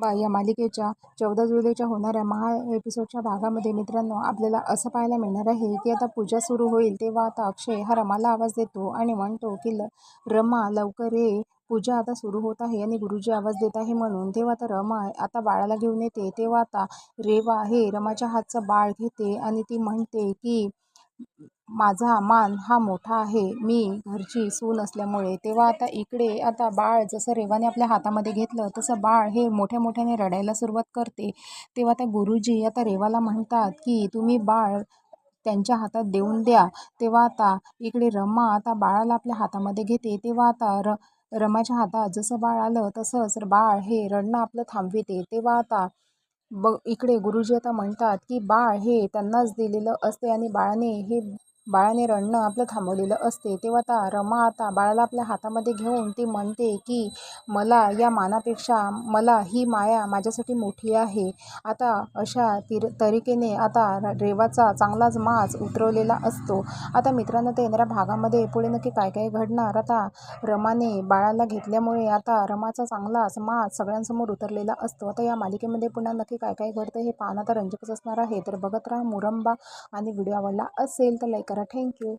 बा या मालिकेच्या चौदा जुलैच्या होणाऱ्या महा एपिसोडच्या भागामध्ये मित्रांनो आपल्याला असं पाहायला मिळणार आहे की आता पूजा सुरू होईल तेव्हा आता अक्षय हा रमाला आवाज देतो आणि म्हणतो की ल रमा लवकर ये. पूजा आता सुरू होत आहे आणि गुरुजी आवाज देत आहे म्हणून. तेव्हा आता रमा आता बाळाला घेऊन येते. तेव्हा आता रेवा हे रमाच्या हातचं बाळ घेते आणि ती म्हणते की माझा मान हा मोठा आहे. मी घरची सून असल्यामुळे तेव्हा आता इकडे आता बाळ जसं रेवाने आपल्या हातामध्ये घेतलं तसं बाळ हे मोठ्या मोठ्याने रडायला सुरुवात करते. तेव्हा आता गुरुजी आता रेवाला म्हणतात की तुम्ही बाळ त्यांच्या हातात देऊन द्या. तेव्हा आता इकडे रमा आता बाळाला आपल्या हातामध्ये घेते. तेव्हा आता र रमाच्या हातात जसं बाळ आलं तसंच बाळ हे रडणं आपलं थांबविते. तेव्हा आता ब इकडे गुरुजी आता म्हणतात की बाळ हे त्यांनाच दिलेलं असते आणि बाळाने हे बाळाने रडणं आपलं थांबवलेलं असते तेव्हा आता रमा आता बाळाला आपल्या हातामध्ये घेऊन ती म्हणते की मला या मानापेक्षा मला ही माया माझ्यासाठी मोठी आहे. आता अशा तिर तरीकेने आता र- रेवाचा चांगलाच माज उतरवलेला असतो. आता मित्रांनो ते येणाऱ्या भागामध्ये पुढे नक्की काय काय घडणार? आता रमाने बाळाला घेतल्यामुळे आता रमाचा चांगलाच माज सगळ्यांसमोर उतरलेला असतो. आता या मालिकेमध्ये पुन्हा नक्की काय काय घडतं हे पाहणं तर रंजकच असणार आहे. तर बघत राहा मुरंबा आणि व्हिडिओ आवडला असेल तर लाईक ನಮಸ್ಕಾರ ಥ್ಯಾಂಕ್ ಯು